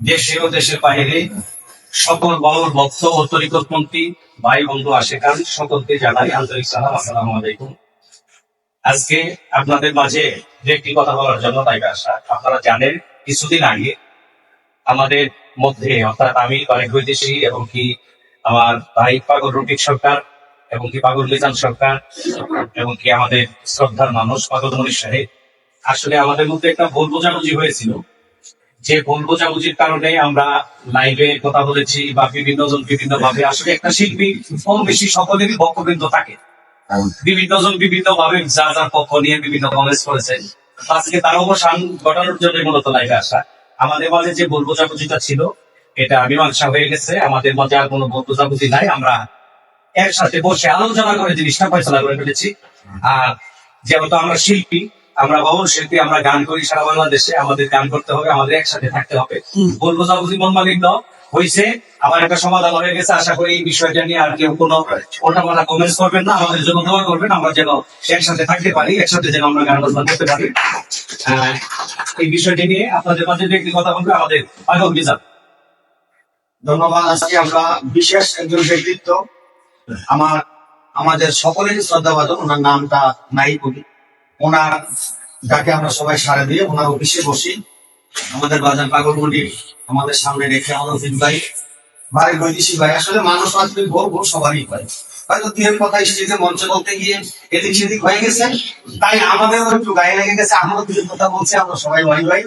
দেশের বাইরে সকল বাউল ভক্ত ও তরিকতপন্থী ভাই বন্ধু আশেকান সকলকে জানাই আন্তরিক সালাম, আসসালামু আলাইকুম। আজকে আপনাদের মাঝে দু একটি কথা বলার জন্য তাই আসা। আপনারা জানেন, কিছুদিন আগে আমাদের মধ্যে অর্থাৎ আমি অনেক বৈদেশি এবং কি আমার ভাই পাগল রফিক সরকার এবং কি পাগল মিজান সরকার? এবং কি আমাদের শ্রদ্ধার মানুষ পাগল মনীষ সাহেব? আসলে আমাদের মধ্যে একটা ভুল বোঝাবুঝি হয়েছিল। যে ভুল বোঝাবুঝির কারণে আমরা লাইভে কথা বলেছি বা বিভিন্ন জন বিভিন্ন ভাবে আসলে একটা শিল্পী, কম বেশি সকলেরই বক্তবৃন্দ থাকে। বিভিন্ন জন বিভিন্ন ভাবে যা যার পক্ষ নিয়ে বিভিন্ন কমেন্টস করেছেন। আজকে তার অবসান ঘটানোর জন্য মূলত লাইভে আসা। আমাদের মাঝে যে ভুল বোঝাবুঝিটা ছিল, এটা মীমাংসা হয়ে গেছে। আমাদের মাঝে আর কোনো ভুল বোঝাবুঝি নাই। আমরা একসাথে বসে আলোচনা করে জিনিসটা ফয়সলা করে ফেলেছি আর যেহেতু আমরা শিল্পী আমরা বাউল শিল্পী আমরা গান করি সারা বাংলাদেশে আমাদের গান করতে হবে আমাদের একসাথে থাকতে হবে। বলব যাবুজি মন মালিন্য হয়েছে আমার একটা সমাধান হয়ে গেছে আশা করি এই বিষয়টা নিয়ে আর কেউ কোনো ওল্টাপাল্টা কমেন্টস করবেন না আমাদের জন্য দোয়া করবেন আমরা যেন একসাথে থাকতে পারি একসাথে যেন আমরা গান বাজনা করতে পারি। আহ, এই বিষয়টি নিয়ে আপনাদের মাঝে একটি কথা বলবে আমাদের মিজান। ধন্যবাদ আজকে আমরা বিশেষ একজন ব্যক্তিত্ব আমার, আমাদের সকলেরই শ্রদ্ধাভাজন ওনার নামটা নাই বলি ওনার, যাকে আমরা সবাই সারা দিয়ে ওনার অফিসে বসি। আমাদের বাজার পাগলমন্ডি আমাদের সামনে রেখে আমাদের ভাই ভাই বৈদেশিক ভাই, আসলে মানুষ মাত্র গর্ব সবারই পায় হয়তো এক কথা স্টেজে মঞ্চে বলতে গিয়ে এদিক সেদিক হয়ে গেছে। তাই আমাদেরও একটু গায়ে লেগে গেছে। আমরা দুই কথা বলছি, আমরা সবাই ভাই ভাই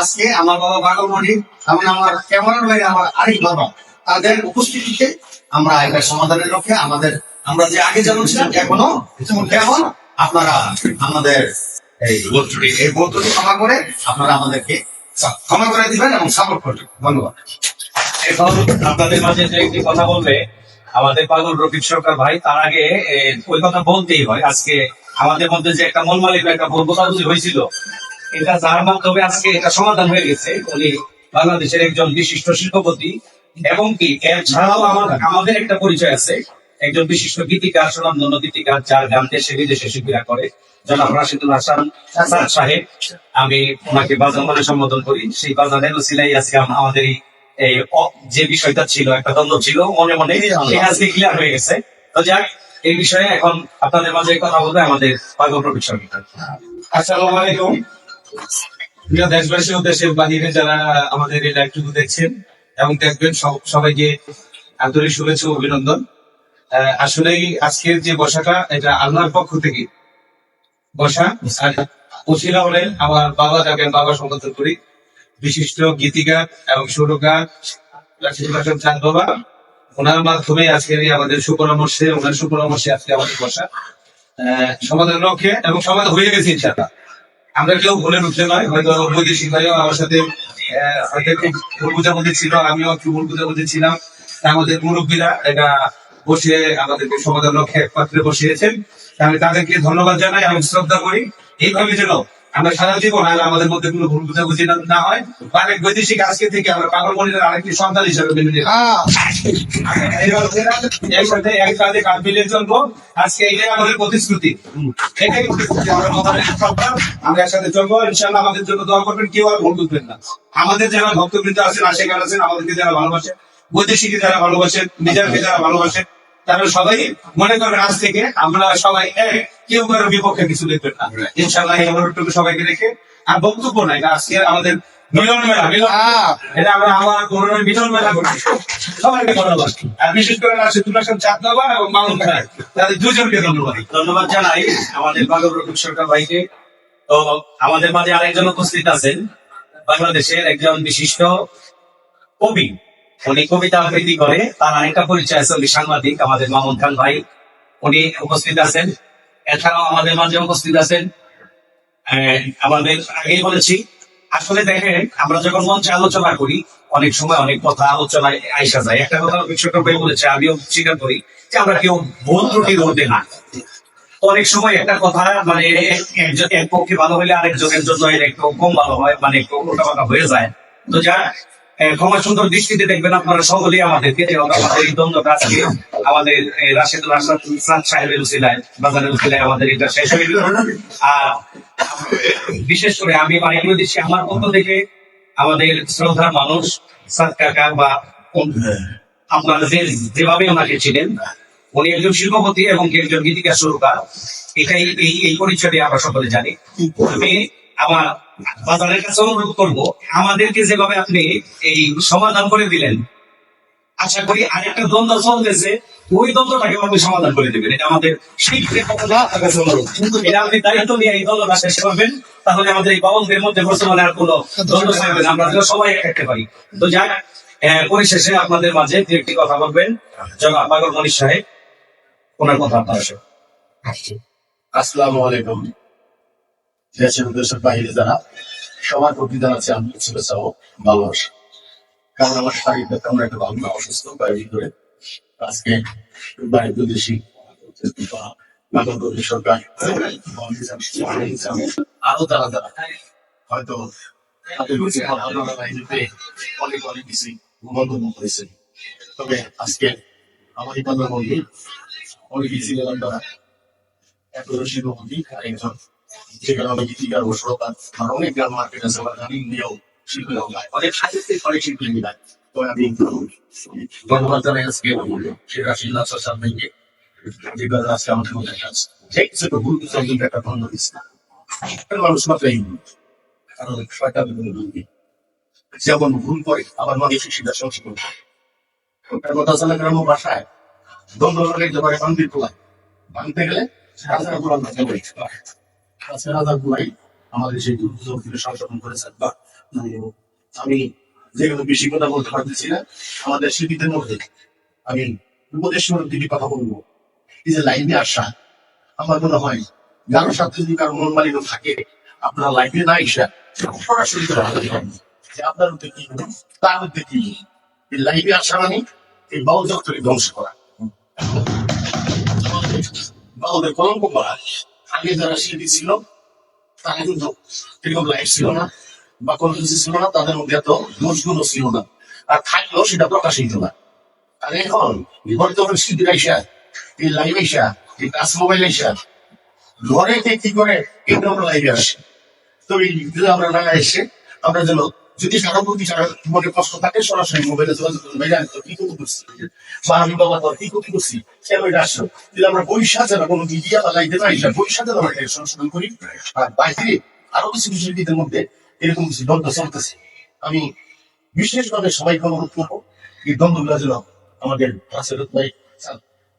আজকে আমার বাবা পাগলমণি এমন আমার ক্যামেরার ভাই আমার আরেক বাবা। তাদের উপস্থিতিতে আমরা এটা সমাধানের লক্ষ্যে আমাদের, আমরা যে আগে যেমন ছিলাম, এখনও তেমন। আপনারা আমাদের এই বন্ধুটি এই বন্ধুটি ক্ষমা করে আপনারা আমাদেরকে ক্ষমা করে দিবেন এবং সাপোর্ট করবেন। ধন্যবাদ। এখন আপনাদের মাঝে যে একটি কথা বলবে, আমাদের পাগল রফিক সরকার ভাই, তার আগে ওই কথা বলতেই হয়। আজকে আমাদের মধ্যে যে একটা মন মালিক একটা ভুল বোঝাবুঝি হয়েছিল, এটা যার মাধ্যমে আজকে এটা সমাধান হয়ে গেছে। উনি বাংলাদেশের একজন বিশিষ্ট শিল্পপতি এবং কি এছাড়াও আমাদের আমাদের একটা পরিচয় আছে। একজন বিশিষ্ট গীতিকার সুনামধন্য গীতিকার যার গান দেশে বিদেশে শিল্পীরা করে। জনাব রাশিদুল হাসান হাসান সাহেব। আমি ওনাকে বাজান বলে সম্বোধন করি। সেই বাজানের সিলাই আজকে আমাদের এই যে বিষয়টা ছিল একটা দ্বন্দ্ব ছিল মনে মনে আজকে ক্লিয়ার হয়ে গেছে। তো যাক এই বিষয়ে এখন আপনাদের মাঝে কথা বলবে আমাদের পাগল রফিক সরকার। আসসালামু আলাইকুম। দেশবাসী ও দেশের বাহিরে যারা আমাদের এই লাইভটুকু দেখছেন এবং দেখবেন সব- সবাইকে আন্তরিক শুভেচ্ছা অভিনন্দন। আসলেই আজকের যে বসাটা, এটা আল্লাহর পক্ষ থেকে। বসা, আর হলেন আমার বাবা, যাকে বাবা সম্বোধন করি। বিশিষ্ট গীতিকার এবং সুরকার রাশিদুল চাঁদ বাবা। ওনার মাধ্যমে আজকের আমাদের সুপরামর্শে, ওনার সুপরামর্শে আজকে আমাদের বসা। সমাধান লক্ষ্যে এবং সমাধান হয়ে গেছে ইনশাআল্লাহ। আমরা কেউ ভুলে উঠতে নয়, হয়তো বৈদেশিক ভাইও আমার সাথে হয়তো একটু ভুল বুঝাবুঝি ছিল, আমিও একটু ভুল মধ্যে ছিলাম। আমাদের মুরব্বীরা এটা বসে আমাদেরকে সমাধান লক্ষ্যে একপাত্রে বসিয়েছেন। আমি তাদেরকে ধন্যবাদ জানাই, আমি শ্রদ্ধা করি। এইভাবে যেন আমরা সারা জীবন আর আমাদের মধ্যে কোনো ভুল বুঝাবুঝি না- হয়। আরেক বৈদেশিক আজকে থেকে আমরা পাগল মনিরের আরেকটি সন্তান হিসাবে মেনে নিলাম। একসাথে এক কাঁধে কাঁধ মিলিয়ে চলবো। আজকে এটাই আমাদের প্রতিশ্রুতি। এটাই আমরা একসাথে চলবো। ইনশাল্লাহ আমাদের জন্য দোয়া করবেন কেউ আর ভুল বুঝবেন না। আমাদের যারা ভক্তবৃন্দ আছেন আশেখান আছেন আমাদেরকে যারা ভালোবাসেন বৈদেশিকে যারা ভালোবাসেন নিজেরকে যারা ভালোবাসেন তারা সবাই মনে করবেন আজ থেকে আমরা সবাই এক। কেউ কারোর বিপক্ষে কিছু দেখবেন না। ইনশাল্লাহ এই অনুরোধটুকু সবাইকে রেখে। আর বক্তব্য নাই আজকে আমাদের মিলন মেলা মিলন এটা আমরা আমার করোনার মিলন মেলা করছি সবাইকে ধন্যবাদ। আর বিশেষ করে রাশিদুল হাসান চাঁদনাবা এবং মামুন খান তাদের দুজনকে ধন্যবাদ। ধন্যবাদ জানাই আমাদের রফিক সরকার ভাইকে। তো আমাদের মাঝে আরেকজন উপস্থিত আছেন। বাংলাদেশের একজন বিশিষ্ট কবি। উনি কবিতা আবৃত্তি করে, তার আরেকটা পরিচয় আছে, উনি সাংবাদিক, আমাদের মামুন খান ভাই। উনি উপস্থিত আছেন। এছাড়াও আমাদের মাঝে উপস্থিত আছেন। আমাদের আগেই বলেছি, আসলে দেখেন, আমরা যখন মঞ্চে আলোচনা করি, অনেক সময় অনেক কথা আলোচনায় আইসা যায়। একটা কথা বিশ্বকাপ ভাই বলেছে, আমিও স্বীকার করি যে আমরা কেউ ভুল ত্রুটির মধ্যে না। অনেক সময় একটা কথা মানে একজন, এক পক্ষে ভালো হলে আরেকজনের জন্য একটু কম ভালো হয় মানে একটু উল্টাপাল্টা হয়ে যায়। তো যা ক্ষমা সুন্দর দৃষ্টিতে দেখবেন আপনারা সকলেই আমাদেরকে যে আমাদের এই দ্বন্দ্বটা আজকে আমাদের রাশেদ রাশাদ সাহেবের উসিলায়, বাজারের উসিলায় আমাদের এটা শেষ হয়ে গেল। আর বিশেষ করে আমি বাড়িগুলো দিচ্ছি, আমার পক্ষ থেকে আমাদের শ্রদ্ধার মানুষ কাকা বা আপনারা যেভাবে ওনাকে ছিলেন উনি একজন শিল্পপতি এবং একজন গীতিকা সুরকার, এটাই এই এই পরিচয়টি আমরা সকলে জানি। আমি আমার বাজারের কাছে অনুরোধ করব, আমাদেরকে যেভাবে আপনি এই সমাধান করে দিলেন, আশা করি আরেকটা দ্বন্দ্ব চলতেছে, ওই দ্বন্দ্বটাকে আপনি সমাধান করে দেবেন। এটা আমাদের আপনার কাছে অনুরোধ। এটা আপনি দায়িত্ব নিয়ে এই দ্বন্দ্বটা শেষ করবেন, তাহলে আমাদের এই বাবলদের মধ্যে বর্তমানে আর কোনো দ্বন্দ্ব থাকবে না। আমরা সবাই একটা পারি। তো যাক পরিশেষে আপনাদের মাঝে দু একটি কথা বলবেন। জনাব পাগল মনীষ সাহেব, ওনার কথা আপনারা। আসসালামু আলাইকুম। দেশের দেশের বাইরে যারা সবার প্রতি জানাচ্ছি আমি শুভেচ্ছা ও ভালোবাসা। কারণ আমার শারীরিক তেমন একটা ভালো না, অসুস্থ বাইরে ভিতরে। আজকে বাইরে বিদেশি আরও যারা যারা হয়তো অনেক অনেক কিছু বন্ধন করেছে। তবে আজকে আমার এই অনেক কিছু গেলাম তারা গীতিকার ও আর অনেক গ্রাম মার্কেট আছে বা গান নিয়েও অনেক সাহিত্যিক, অনেক শিল্পী গায় আমি সরকার। কারণ যেমন ভুল করে, আবার মানুষ সেটা সংশোধন করে কথা জানা গ্রাম ভাষায়? দ্বন্দ্ব পারে বান্দির পোলায় ভাঙতে গেলে রাজার আমাদের সেই দুর্যোগ সংশোধন করেছেন। বা আমি যেগুলো বেশি কথা বলতে পারতেছি না, আমাদের শিল্পীদের মধ্যে আমি উপদেশ দিকে কথা বলব। এই যে লাইভে আসা, আমার মনে হয় কারোর সাথে যদি কারও মন মালিন্য থাকে, আপনার লাইফে না এসে সরাসরি। যে আপনার মধ্যে কি তার মধ্যে কি এই লাইভে আসা মানে এই বাউল জগৎকে ধ্বংস করা। বাউলদের কলঙ্ক করা। আগে যারা শিল্পী ছিল, তারা কিন্তু এরকম লাইফ ছিল না বা কোনো কিছু ছিল না, তাদের মধ্যে এত দোষগুলো ছিল না। আর থাকলেও সেটা প্রকাশিত না। আর এখন বর্তমান শিল্পীরা এই লাইভ এসা এই টাচ মোবাইল ঘরে কি করে আমরা লাইভে আসি? তো এই আমরা না এসে আমরা যেন যদি কারও কারও মনে কষ্ট থাকে, সরাসরি মোবাইলে যোগাযোগ করুন ভাই জানি তো কি ক্ষতি করছি? বা আমি বাবা, তোর কি ক্ষতি করছি? কেন এটা আসলো? যদি আমরা বৈশাখ যেন কোনো মিডিয়া বা লাইতে না এসে বৈশাখ যেন আমরা সংশোধন করি, আর বাইরে আরও কিছু বিষয়টিদের মধ্যে এরকম কিছু দ্বন্দ্ব চলতেছে। আমি বিশেষভাবে সবাইকে অনুরোধ করব, এই দ্বন্দ্বগুলো যেন আমাদের রাসেল ভাই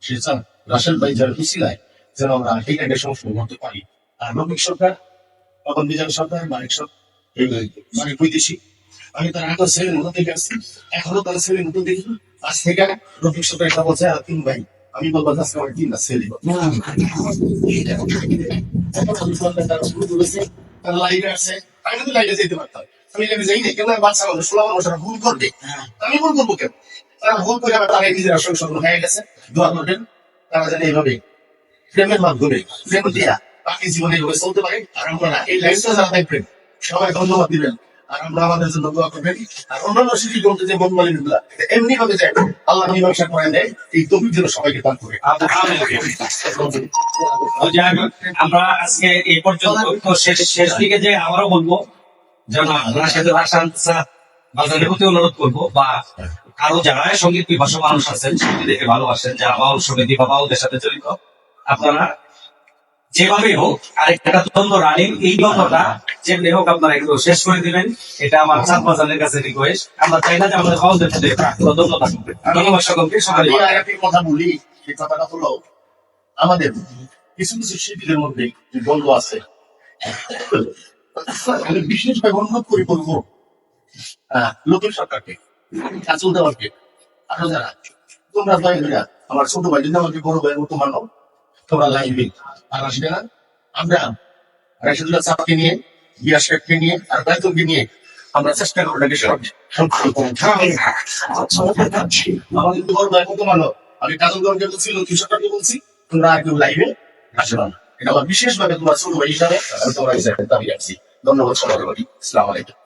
সে চান রাসেল ভাই যারা খুশিলায় যেন আমরা এই একটা সংশোধন করতে পারি। আর নবীক সরকার তখন বিজন সরকার, মানিক সরকার মানে বৈদেশিক আমি তার আগে ছেলে মতো দেখে আসছি। এখনও তার ছেলে মতো দেখি। থেকে রফিক সরকার একটা বলছে আর তিন ভাই। আমি বলব আজকে আমার তিনটা ছেলে। তার লাইভে আছে আমি লাইভে যেতে পারতাম। আমি লাইভে যাই না কেন বাচ্চা মানুষ ষোলো বছর ভুল করবে। আমি ভুল করব কেন? তারা ভুল করে আবার তারা নিজেরা সংশোধন হয়ে গেছে। দোয়া করবেন তারা জানে এইভাবে প্রেমের মাধ্যমে প্রেম দিয়া বাকি জীবনে চলতে পারে। আর আমরা এই লাইফটা যারা দেখবেন সবাই ধন্যবাদ দিবেন। করে। করে আজকে এই পর্যন্ত শেষ দিকে যে বলব অনুরোধ করব, বা আরও যারা সংগীত পিপাসু মানুষ আছেন, সংগীত দেখে ভালোবাসেন, যারা বাউল সমিতি বা বাউলদের সাথে জড়িত, আপনারা যেভাবে হোক, আরেকটা দ্বন্দ্ব রানিং এই দ্বন্দ্বটা যেমনি হোক আপনারা একটু শেষ করে দিবেন। এটা আমার চাঁদ বাজারের কাছে রিকোয়েস্ট আমরা চাই না যে আমাদের আমি আর একটি কথা বলি সেই কথাটা হলো, আমাদের কিছু কিছু শিল্পীদের মধ্যে যে দ্বন্দ্ব আছে, আমি বিশেষভাবে অনুরোধ করি বলব লোকের সরকারকে, কাজল দেওয়ারকে, আরও যারা তোমরা দয়া আমার ছোট ভাই যদি আমাকে বড় ভাইয়ের মতো মানো তোমরা লাইভে আর আসবে না। আমরা রাশিদুল্লাহ সাহকে নিয়ে গিয়া শেখকে নিয়ে আর বাইতুলকে নিয়ে আমরা চেষ্টা করব এটাকে সব- আমাদের মানো আমি তো ছিল কৃষককে বলছি তোমরা কেউ লাইভে আসবে না এটা আমার বিশেষভাবে তোমার ছোট ভাই হিসাবে তোমার হিসাবে দাবি রাখছি ধন্যবাদ সবাই। ইসলাম আলাইকুম।